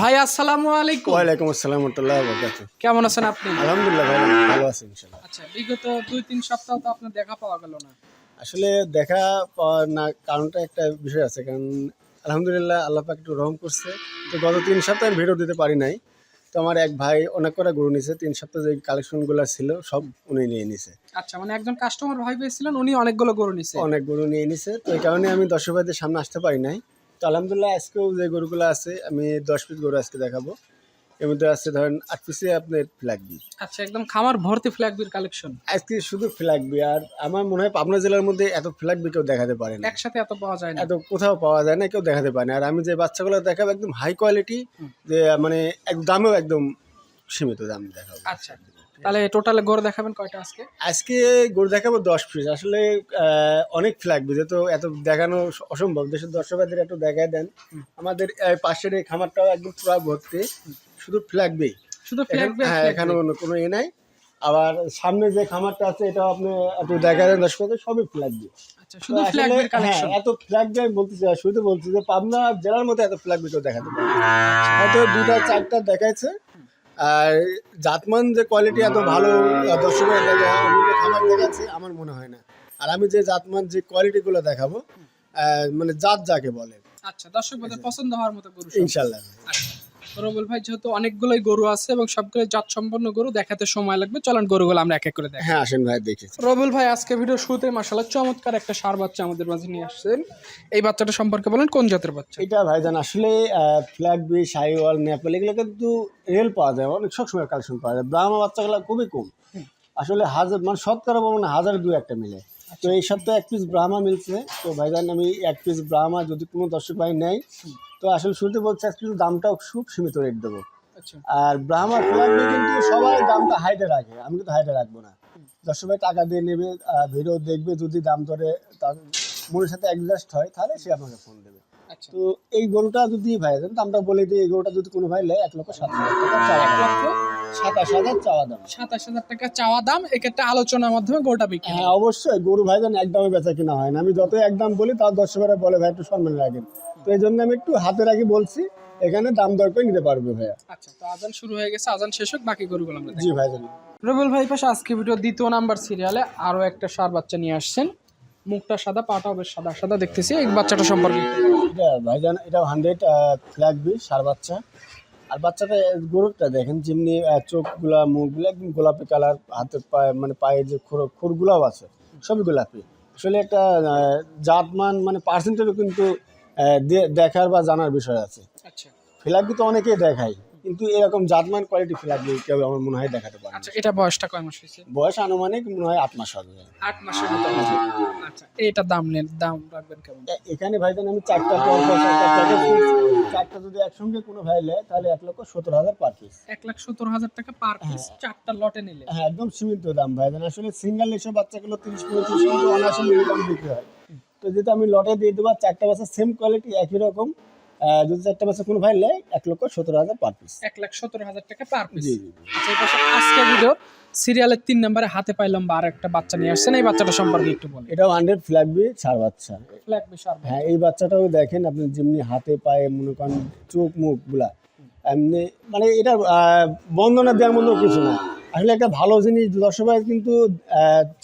ভাই আসসালামু আলাইকুম। ওয়ালাইকুম আসসালাম রহমতুল্লাহ বরকাত কেমন আছেন আপনি? আলহামদুলিল্লাহ ভাই ভালো আছি ইনশাল্লাহ আচ্ছা বিগত দুই তিন সপ্তাহ তো আপনার দেখা পাওয়া গেল না। আসলে দেখা পাওয়ার না কারণটা একটা বিষয় আছে কারণ আলহামদুলিল্লাহ আল্লাহ পাক একটু রহম করছে। তো গত তিন সপ্তাহ আমি ভিডিও দিতে পারি নাই। তো আমার এক ভাই অনেক করে গরু নিছে তিন সপ্তাহ যে কালেকশনগুলো ছিল সব উনি নিয়ে নিছে। আচ্ছা মানে একজন কাস্টমার ভাই পেয়েছিলেন উনি অনেকগুলো গরু নিছে। অনেক গরু নিয়ে নিছে। তো এই কারণে আমি দর্শক ভাইদের সামনে আসতে পারি নাই। তো আলহামদুলিল্লাহ আজকেও যে গরুগুলো আছে আমি দশ পিস গরু আজকে দেখাবো। এর মধ্যে আছে ধরেন আট পিসে আপনার ফ্ল্যাগ বি আচ্ছা একদম খামার ভর্তি ফ্ল্যাগবির কালেকশন আজকে শুধু ফ্ল্যাগ বি আর আমার মনে হয় পাবনা জেলার মধ্যে এত ফ্ল্যাগ বি কেউ দেখাতে পারে না। একসাথে এত পাওয়া যায় না। এত কোথাও পাওয়া যায় না কেউ দেখাতে পারে না। আর আমি যে বাচ্চাগুলো দেখাবো একদম হাই কোয়ালিটি যে মানে এক দামেও একদম সীমিত দাম দেখাবো। আচ্ছা। তাহলে টোটালে গরু দেখাবেন কয়টা আজকে? আজকে গরু দেখাবো দশ পিস। আসলে অনেক ফ্ল্যাগ বিজে তো এত দেখানো অসম্ভব। দেশের দর্শকদের একটু দেখায় দেন। আমাদের পাশের এই খামারটাও একদম পুরো ভর্তি। শুধু ফ্ল্যাগ বি শুধু ফ্ল্যাগবি হ্যাঁ এখানে অন্য কোনো এ নাই। আবার সামনে যে খামারটা আছে এটাও আপনি একটু দেখা দেন দর্শকদের সবই ফ্ল্যাগ আচ্ছা শুধু ফ্ল্যাগবির কালেকশন এত ফ্ল্যাগ আমি বলতে চাই শুরুতে বলছি যে পাবনা জেলার মধ্যে এত ফ্ল্যাগ বি কেউ দেখাতে পারে হয়তো দুটা চারটা দেখাইছে। আর জাতমান যে কোয়ালিটি এত ভালো দর্শকের দেখাচ্ছে আমার মনে হয় না। আর আমি যে জাতমান যে কোয়ালিটিগুলো দেখাবো মানে জাত যাকে বলে। আচ্ছা দর্শক পছন্দ হওয়ার মতো ইনশাল্লাহ। আচ্ছা। রবুল ভাই যেহেতু অনেকগুলোই গরু আছে এবং সবগুলো জাত সম্পন্ন গরু দেখাতে সময় লাগবে। চলেন গরুগুলো আমরা এক এক করে দেখ হ্যাঁ আসেন ভাই দেখেছি রবুল ভাই আজকে ভিডিও শুরুতে মাসাল্লাহ চমৎকার একটা সার বাচ্চা আমাদের মাঝে নিয়ে আসছেন। এই বাচ্চাটা সম্পর্কে বলেন কোন জাতের বাচ্চা? এটা ভাই ভাইজান আসলে ফ্ল্যাগ বি সাইওয়াল নেপাল এগুলো কিন্তু রেল পাওয়া যায় অনেক সবসময় কালেকশন পাওয়া যায়। ব্রাহ্মা বাচ্চাগুলো খুবই কম। আসলে হাজার মানে শতকরা বলব না হাজার দু একটা মিলে। তো এই সপ্তাহে এক পিস ব্রাহ্মা মিলছে। তো ভাইজান আমি এক পিস ব্রাহ্মা যদি কোনো দর্শক ভাই নেয় তো আসলে শুরুতে বলছে আজকে কিন্তু দামটাও খুব সীমিত রেট দেবো। আচ্ছা। আর ব্রাহ্মা ফ্ল্যাগ বি কিন্তু সবাই দামটা হাইটে রাখে। আমি কিন্তু হাইটে রাখব না। দর্শক ভাই টাকা দিয়ে নেবে ভিডিও দেখবে যদি দাম ধরে তার মনের সাথে অ্যাডজাস্ট হয় তাহলে সে আপনাকে ফোন দেবে। আচ্ছা। তো এই গরুটা যদি ভাই আমরা বলে দিই এই গরুটা যদি কোনো ভাই নেয় এক লক্ষ সাত হাজার টাকা। এক লক্ষ? সাতাশ হাজার চাওয়া দাম। সাতাশ হাজার টাকা চাওয়া দাম এক্ষেত্রে আলোচনার মাধ্যমে গরুটা বিক্রি হ্যাঁ অবশ্যই। গরু ভাই যেন একদমই বেচা কিনা হয় না। আমি যত একদম বলি তার দর্শকেরা বলে ভাই একটু সম্মান রাখেন। তো এই জন্য আমি একটু হাতে রাখি বলছি এখানে দাম দর করে নিতে পারবে ভাইয়া। আচ্ছা তো আজান শুরু হয়ে গেছে। আজান শেষ হোক বাকি গরুগুলো আমরা জি ভাই জানি ভাই পাশে আজকে ভিডিও দ্বিতীয় নাম্বার সিরিয়ালে আরও একটা সার বাচ্চা নিয়ে আসছেন। মুখটা সাদা পাটাও বেশ সাদা সাদা দেখতেছি। এই বাচ্চাটা সম্পর্কে ভাইজান এটা হান্ড্রেড ফ্ল্যাগ বি সার বাচ্চা। আর বাচ্চাটা গরুটা দেখেন যেমনি চোখগুলা মুখগুলো একদম গোলাপি কালার হাতে পায়ে মানে পায়ে যে খুর খুরগুলাও আছে সবই গোলাপি। আসলে একটা জাতমান মানে পার্সেন্টেজও কিন্তু দেখার বা জানার বিষয় আছে। আচ্ছা। ফ্ল্যাগ তো অনেকেই দেখায় কিন্তু এরকম জাতমান কোয়ালিটি ফ্ল্যাগ কেউ আমার মনে হয় দেখাতে পারে আচ্ছা এটা বয়সটা কয় মাস হয়েছে? বয়স আনুমানিক মনে হয় আট মাস হবে। আট মাসের মতো আচ্ছা এটা দাম নেন দাম রাখবেন কেমন? এখানে ভাইজান আমি চারটা পর চারটা। চারটা যদি একসঙ্গে কোনো ভাই নেয় তাহলে এক লক্ষ সত্তর হাজার পার পিস এক লাখ সত্তর হাজার টাকা পার পিস চারটা লটে নিলে। হ্যাঁ একদম সীমিত দাম ভাইজান। আসলে সিঙ্গেল এসব বাচ্চাগুলো তিরিশ পঁয়ত্রিশ অনায়াসে মিনিমাম হয়। তো যেহেতু আমি লটে দিয়ে দেবো চারটা বাচ্চা সেম কোয়ালিটি একই রকম যদি চারটা বাচ্চা কোনো ভাই নেয় এক লক্ষ সত্তর হাজার পার পিস এক লাখ সত্তর হাজার টাকা পার পিস জি জি। আচ্ছা আজকে ভিডিও সিরিয়ালের তিন নম্বরে হাতে পাইলাম বা আর একটা বাচ্চা নিয়ে আসছেন এই বাচ্চাটা সম্পর্কে একটু বলেন। এটাও হান্ড্রেড ফ্ল্যাগ বি ছাড় বাচ্চা। ফ্ল্যাগ বিশাল হ্যাঁ এই বাচ্চাটাও দেখেন আপনি যেমনি হাতে পায়ে মনে করেন চোখ মুখগুলা এমনি মানে এটা বন্দনা দেওয়ার মতো কিছু না। আসলে একটা ভালো জিনিস দর্শক কিন্তু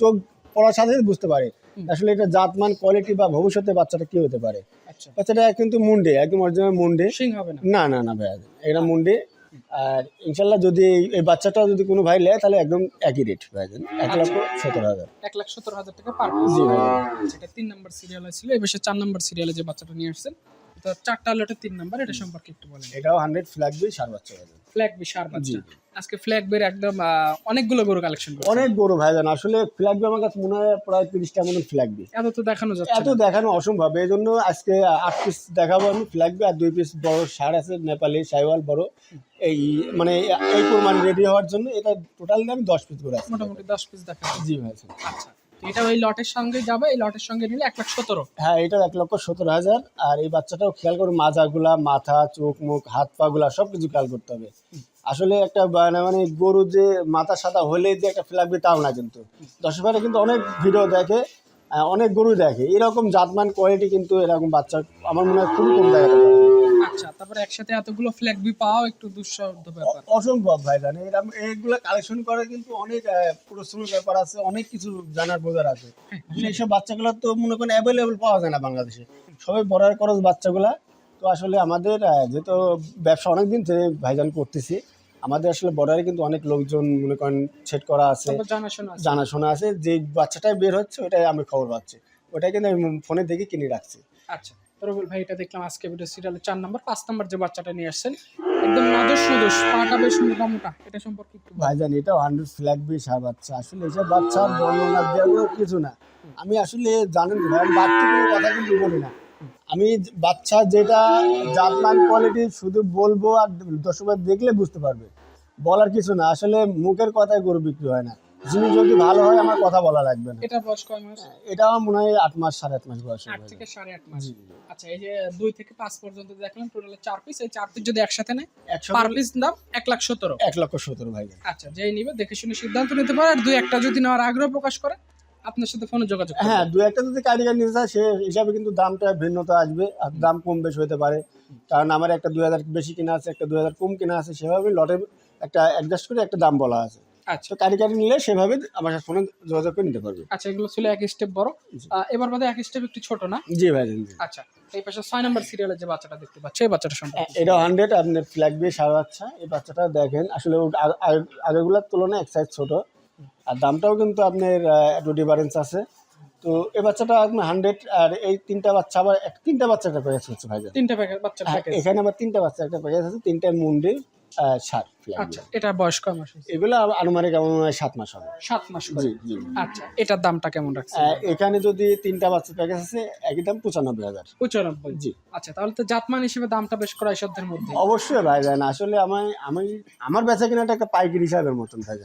চোখ পড়ার সাথে বুঝতে পারে আসলে এটা জাতমান কোয়ালিটি বা ভবিষ্যতে বাচ্চাটা কি হতে পারে। আচ্ছা। বাচ্চাটা কিন্তু মুন্ডে একদম অরিজিনাল মুন্ডে। সিং হবে না। না না না ভাই এটা মুন্ডে। আর ইনশাল্লাহ যদি এই- বাচ্চাটা যদি কোনো ভাই নেয় তাহলে একদম একই রেট ভাই এক লাখ সতেরো হাজার। এক লাখ সতেরো হাজার টাকা পার জি ভাই এটা তিন নম্বর সিরিয়ালে ছিল এবার সে চার নম্বর সিরিয়ালে যে বাচ্চাটা নিয়ে আসছেন এটা চারটা তিন নম্বর এটা সম্পর্কে একটু বলেন। এটাও হান্ড্রেড ফ্ল্যাগ বি সার বাচ্চা ফ্ল্যাগ বিশাল বাচ্চা। আজকে ফ্ল্যাগ বের একদম অনেকগুলো গরু কালেকশন করছে। অনেক বড় ভাইজান আসলে ফ্ল্যাগ বি আমার কাছে মনে হয় প্রায় তিরিশটা মতন ফ্ল্যাগ বি এত তো দেখানো যাচ্ছে এত দেখানো অসম্ভব। এই জন্য আজকে আট পিস দেখাবো আমি ফ্ল্যাগ বি আর দুই পিস বড় সার আছে নেপালি সাইওয়াল বড়। এই মানে এই পরিমাণ রেডি হওয়ার জন্য এটা টোটাল আমি দশ পিস করে আছে। মোটামুটি দশ পিস দেখানো জি ভাই আচ্ছা। তো এটা ওই লটের সঙ্গে যাবে, এই লটের সঙ্গে নিলে এক লাখ সতেরো। হ্যাঁ এটা এক লক্ষ সত্তর হাজার। আর এই বাচ্চাটাও খেয়াল করে মাজাগুলা, মাথা, চোখ, মুখ, হাত, পা গুলা সব কিছু খেয়াল করতে হবে। আসলে একটা মানে মানে গরু যে মাথা সাদা হলে যে একটা ফ্ল্যাগ বি তাও না কিন্তু। দর্শকেরা কিন্তু অনেক ভিডিও দেখে অনেক গরু দেখে। এরকম জাতমান কোয়ালিটি কিন্তু এরকম বাচ্চা আমার মনে হয় খুবই কম আচ্ছা তারপরে একসাথে এতগুলো ফ্ল্যাগ বি পাওয়াও একটু দুঃসাধ্য ব্যাপার। অসম্ভব ভাই জানে এরকম এইগুলো কালেকশন করে কিন্তু অনেক পরিশ্রমের ব্যাপার আছে অনেক কিছু জানার বোঝার আছে। আসলে এইসব বাচ্চাগুলো তো মনে করেন অ্যাভেলেবল পাওয়া যায় না বাংলাদেশে। সবাই বড়ার খরচ বাচ্চাগুলা। তো আসলে আমাদের যেহেতু ব্যবসা অনেক দিন থেকে ভাইজান করতেছি আমাদের আসলে বর্ডারে কিন্তু অনেক লোকজন মনে করেন সেট করা আছে তারপর জানাশোনা আছে। জানাশোনা আছে যে বাচ্চাটাই বের হচ্ছে ওটাই আমি খবর পাচ্ছি। ওটাই কিন্তু আমি ফোনে দেখে কিনে রাখছি। আচ্ছা। তরবুল ভাই, এটা দেখলাম আজকে ভিডিও সিরিয়ালের চার নম্বর পাঁচ নম্বর যে বাচ্চাটা নিয়ে আসছেন, একদম নাদোষ সুদোষ পাটা বেশ এটা সম্পর্কে একটু। ভাইজান এটাও হান্ড্রেড ফ্ল্যাগ বি সার বাচ্চা, আসলে এসব বাচ্চা বর্ণনা দেওয়ার কিছু না। আমি আসলে জানেন আমি বাড়তি কথা কিন্তু বলি না। আমি বাচ্চা যেটা জাতমান কোয়ালিটি শুধু বলব আর দর্শকরা দেখলে বুঝতে পারবে। বলার কিছু না, আসলে মুখের কথায় গরু বিক্রি হয় না। জিনিস যদি ভালো হয় আমার কথা বলা লাগবে না। এটা বয়স কয় মাস? এটা আমার মনে হয় আট মাস সাড়ে আট মাস বয়স আট থেকে সাড়ে আট মাস। আচ্ছা এই যে দুই থেকে পাঁচ পর্যন্ত দেখলাম টোটালে চার পিস এই চার পিস যদি একসাথে নেয় পার পিস দাম এক লাখ সতেরো। এক লক্ষ সতেরো ভাই। আচ্ছা যেই নিবে দেখে শুনে সিদ্ধান্ত নিতে পারে আর দুই একটা যদি নেওয়ার আগ্রহ প্রকাশ করে আপনার সাথে ফোনে যোগাযোগ হ্যাঁ দু একটা যদি কারিগর নিতে চায় সে হিসাবে কিন্তু দামটা ভিন্নতা আসবে আর দাম কম বেশি হতে পারে। কারণ আমার একটা দুই হাজার বেশি কিনা আছে একটা দুই হাজার কম কিনা আছে সেভাবে লটে একটা অ্যাডজাস্ট করে একটা দাম বলা আছে। আচ্ছা। তো কারিগরি নিলে সেভাবে আমার সাথে ফোনে যোগাযোগ করে নিতে পারবে। আচ্ছা এগুলো ছিল এক স্টেপ বড়। এবার বাদে এক স্টেপ একটু ছোট না? জি ভাই আচ্ছা এই পাশে ছয় নম্বর সিরিয়ালের যে বাচ্চাটা দেখতে পাচ্ছি এই বাচ্চাটা সম্পর্কে এটা হান্ড্রেড আপনার ফ্ল্যাগ দিয়ে সারা বাচ্চা। এই বাচ্চাটা দেখেন আসলে ও আগ- আগ- আগেরগুলোর তুলনায় এক সাইজ ছোট। আর দামটাও কিন্তু আপনার একটু ডিফারেন্স আছে। তো এই বাচ্চাটা আপনি হান্ড্রেড আর এই তিনটা বাচ্চা আবার তিনটা বাচ্চা একটা প্যাকেজ হচ্ছে ভাই। তিনটা প্যাকেট বাচ্চার হ্যাঁ, এখানে আবার তিনটা বাচ্চা একটা প্যাকেজ আছে তিনটার মুন্ডি। সার আচ্ছা এটা বয়স কয় মাস এগুলো আনুমানিক আমার সাত মাস হবে। সাত মাস জি জি আচ্ছা এটার দামটা কেমন রাখছে এখানে যদি তিনটা বাচ্চা প্যাকেজ আছে একই দাম পঁচানব্বই হাজার। পঁচানব্বই। জি। আচ্ছা তাহলে তো জাতমান হিসেবে দামটা বেশ কড়াই সাধ্যের মধ্যে। অবশ্যই ভাই যান আসলে আমি আমি আমার বেচা কিনাটা একটা পাইকারি হিসাবের মতন ভাই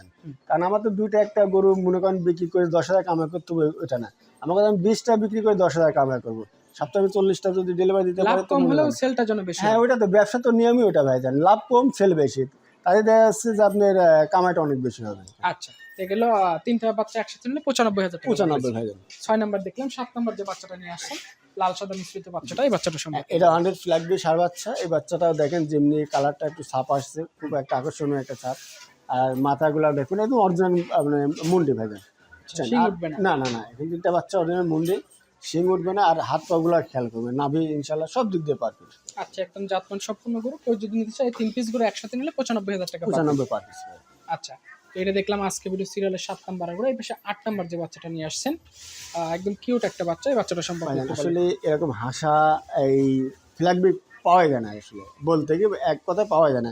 কারণ আমার তো দুইটা একটা গরু মনে করেন বিক্রি করে দশ হাজার কামাই করতে হবে ওটা না। আমার কাছে আমি বিশটা বিক্রি করে দশ হাজার কামাই করব। সপ্তাহে চল্লিশটা যদি ডেলিভারি দিতে পারে কম হলেও সেলটা যেন বেশি হ্যাঁ ওইটা তো ব্যবসা তো নিয়মই ওটা ভাই যান লাভ কম সেল বেশি। তাই দেখা যাচ্ছে যে আপনার কামাইটা অনেক বেশি হবে। আচ্ছা এগুলো তিনটা বাচ্চা একসাথে নিলে পঁচানব্বই হাজার পঁচানব্বই যান ছয় নাম্বার দেখলাম সাত নাম্বার যে বাচ্চাটা নিয়ে আসছেন লাল সাদা মিশ্রিত বাচ্চাটা এই বাচ্চাটা সম্পর্কে এটা হান্ড্রেড ফ্ল্যাগ দিয়ে সার বাচ্চা এই বাচ্চাটা দেখেন যেমনি কালারটা একটু ছাপ আসছে খুব একটা আকর্ষণীয় একটা ছাপ আর মাথাগুলো দেখুন একদম অরিজিনাল মানে মুন্ডি ভাই আচ্ছা, না। না না না এখন তিনটা বাচ্চা অরিজিনাল মুন্ডি। শিং উঠবে না আর হাত পাগুলো খেয়াল করবে। নাভি ইনশাল্লাহ সব দিক দিয়ে পারবে আচ্ছা একদম জাতমান সম্পূর্ণ গরু। কেউ যদি নিতে চায় তিন পিস গরু একসাথে নিলে পঁচানব্বই হাজার টাকা পাবে। পার পিস আচ্ছা তো এটা দেখলাম আজকে ভিডিও সিরিয়ালের সাত নাম্বার গরু। এই পাশে আট নাম্বার যে বাচ্চাটা নিয়ে আসছেন একদম কিউট একটা বাচ্চা। এই বাচ্চাটা সম্পর্কে একটু আসলে এরকম হাসা এই ফ্ল্যাগ বি পাওয়া যায় না আসলে। বলতে কি এক কথায় পাওয়া যায় না।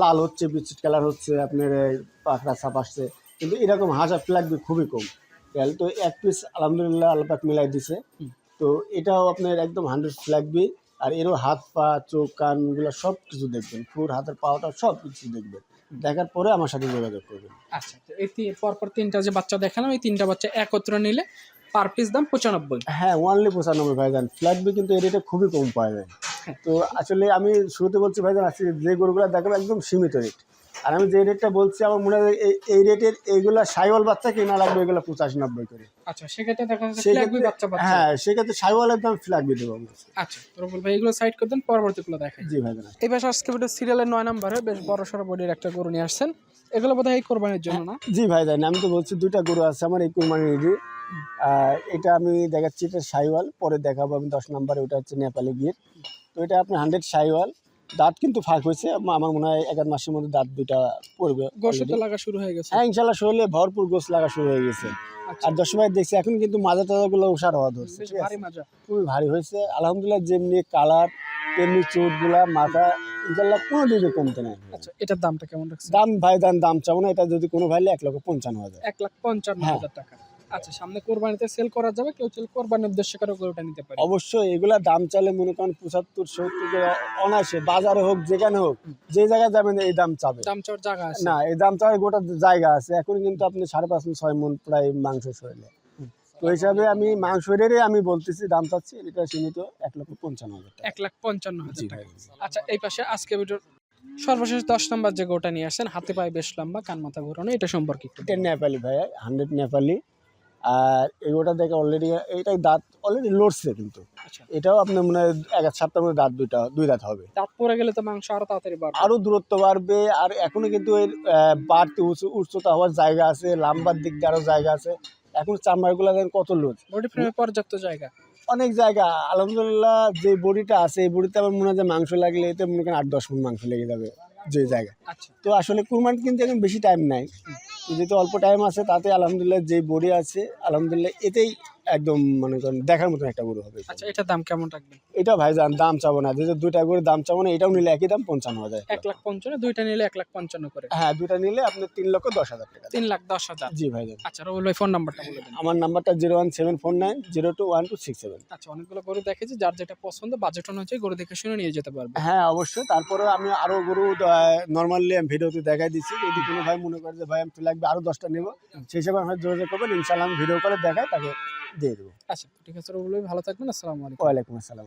লাল হচ্ছে বিচিট কালার হচ্ছে আপনার পাখড়া ছাপ আসছে। কিন্তু এরকম হাসা ফ্ল্যাগ বি খুবই কম। তাহলে তো এক পিস আলহামদুলিল্লাহ আল্লাপাক মিলাই দিছে। তো এটাও আপনার একদম হান্ড্রেড ফ্ল্যাগ বি আর এরও হাত পা চোখ কানগুলো সব কিছু দেখবেন। ফুর হাতের পাওয়াটা সব কিছু দেখবেন। দেখার পরে আমার সাথে যোগাযোগ করবেন। আচ্ছা তো এই পরপর তিনটা যে বাচ্চা দেখালাম এই তিনটা বাচ্চা একত্র নিলে পার পিস দাম পঁচানব্বই। হ্যাঁ ওয়ানলি পঁচানব্বই ভাইজান। ফ্ল্যাগ বি কিন্তু এই রেটে খুবই কম পাওয়া যায়। তো আসলে আমি শুরুতে বলছি ভাইজান আজকে যে গরুগুলো দেখাবো একদম সীমিত রেট আর আমি যে রেটটা বলছি আমার মনে হয় এই রেটের এইগুলা সাইওয়াল বাচ্চা কিনা লাগবে এগুলো পঁচাশি নব্বই করে। আচ্ছা সেক্ষেত্রে দেখা যাচ্ছে ফ্ল্যাগবি বাচ্চা বাচ্চা। হ্যাঁ সেক্ষেত্রে সাইওয়ালের দাম ফ্ল্যাগ দেবো আচ্ছা বলব এইগুলো সাইড করে দেন পরবর্তীগুলো দেখাই। জি ভাইজান এই পাশে আজকে ভিডিও সিরিয়ালের নয় নম্বরে বেশ বড় সড়ো বডির একটা গরু নিয়ে আসছেন। এগুলো বোধহয় এই কোরবানির জন্য না? জি ভাইজান আমি তো বলছি দুইটা গরু আছে আমার এই এটা আমি দেখাচ্ছি এটা সাইওয়াল পরে দেখাবো আমি দশ নম্বরে ওটা হচ্ছে নেপালি গির। তো এটা আপনি হান্ড্রেড সাইওয়াল দাঁত কিন্তু ফাঁক হয়েছে। আমার মনে হয় এক আধ মাসের মধ্যে দাঁত দুইটা পড়বে গোসে লাগা শুরু হয়ে গেছে। হ্যাঁ ইনশাল্লাহ শরীরে ভরপুর গোছ লাগা শুরু হয়ে গেছে। আচ্ছা। আর দশ সময় দেখছি এখন কিন্তু মাজা টাজাগুলো উষার হওয়া ধরছে খুবই ভারী হয়েছে। আলহামদুলিল্লাহ যেমনি কালার তেমনি চোটগুলা মাথা ইনশাল্লাহ কোনো দিকে কমতে নাই। আচ্ছা এটার দামটা কেমন রাখছে দাম ভাই দাম দাম চাবো না। এটা যদি কোনো ভাইলে এক লক্ষ পঞ্চান্ন হাজার। এক লাখ পঞ্চান্ন হ্যাঁ। হাজার টাকা। আচ্ছা সামনে কোরবানিতে সেল করা যাবে কেউ চাইলে কোরবানির উদ্দেশ্যে কারও গরুটা নিতে পারে। অবশ্যই এগুলা দাম চাইলে মনে করেন পঁচাত্তর সত্তর অনায়াসে বাজারে হোক যেখানে হোক যে জায়গায় যাবেন এই দাম চাবে। দাম চাওয়ার জায়গা আছে। না এই দাম চাওয়ার গোটা জায়গা আছে। এখন কিন্তু আপনি সাড়ে পাঁচ ছয় মন প্রায় মাংস শরীরে তো হিসাবে আমি মাংস রেটে আমি বলতেছি দাম চাচ্ছি এটা সীমিত এক লক্ষ পঞ্চান্ন হাজার এক লাখ পঞ্চান্ন হাজার টাকা। আচ্ছা এই পাশে আজকে ভিডিওর সর্বশেষ দশ নম্বর যে গোটা নিয়ে আসছেন হাতে পায়ে বেশ লম্বা কান মাথা ঘোরানো এটা সম্পর্কে এটা নেপালি ভাই হান্ড্রেড নেপালি। আর এগুলোটা দেখে অলরেডি এইটাই দাঁত অলরেডি লড়ছে কিন্তু। আচ্ছা। এটাও আপনার মানে এক এক সপ্তাহের মধ্যে দাঁত দুইটা দুই দাঁত হবে। দাঁত পরে গেলে তো মাংস আরও তাড়াতাড়ি বাড়বে। আরও দূরত্ব বাড়বে আর এখনও কিন্তু এর বাড়তি উঁচু উচ্চতা হওয়ার জায়গা আছে লাম্বার দিক দিয়ে আরও জায়গা আছে। এখন চামড়াগুলো দেখেন কত লুজ বডি ফ্রেমে পর্যাপ্ত জায়গা। অনেক জায়গা আলহামদুলিল্লাহ যে বডিটা আছে এই বডিতে আমার মনে হয় যে মাংস লাগলে এতে মনে করেন আট দশ মন মাংস লেগে যাবে। যে জায়গা আচ্ছা। তো আসলে কুরমান কিন্তু এখন বেশি টাইম নাই। যেহেতু অল্প টাইম আছে তাতে আলহামদুলিল্লাহ যে বডি আছে আলহামদুলিল্লাহ এতেই একদম মনে করেন দেখার মতন একটা গরু হবে আচ্ছা এটার দাম কেমন রাখবেন? এটা ভাইজান দাম চাবো না যে দুইটা করে দাম চাবো না এটাও নিলে একই দাম পঞ্চান্ন হাজার এক লাখ পঞ্চান্ন দুইটা নিলে এক লাখ পঞ্চান্ন করে। হ্যাঁ দুইটা নিলে আপনার তিন লক্ষ দশ হাজার টাকা। তিন লাখ দশ হাজার। জি ভাইজান আচ্ছা রবুল ভাই ফোন নাম্বারটা বলে দেন। আমার নাম্বারটা zero one seven four nine zero two one two six seven. আচ্ছা অনেকগুলো গরু দেখেছি যার যেটা পছন্দ বাজেট অনুযায়ী গরু দেখে শুনে নিয়ে যেতে পারবে। হ্যাঁ অবশ্যই। তারপরে আমি আরও গরু নর্মালি আমি ভিডিওতে দেখাই দিচ্ছি। যদি কোনো ভাই মনে করে যে ভাই আমি লাগবে আরও দশটা নেব সেই হিসাবে আমার যোগাযোগ করবেন। ইনশাল্লাহ আমি ভিডিও করে দেখাই তাকে দিয়ে দেবো। আচ্ছা ঠিক আছে রবুল ভালো থাকবেন আসসালামু আলাইকুম। ওয়ালাইকুম আসসালাম।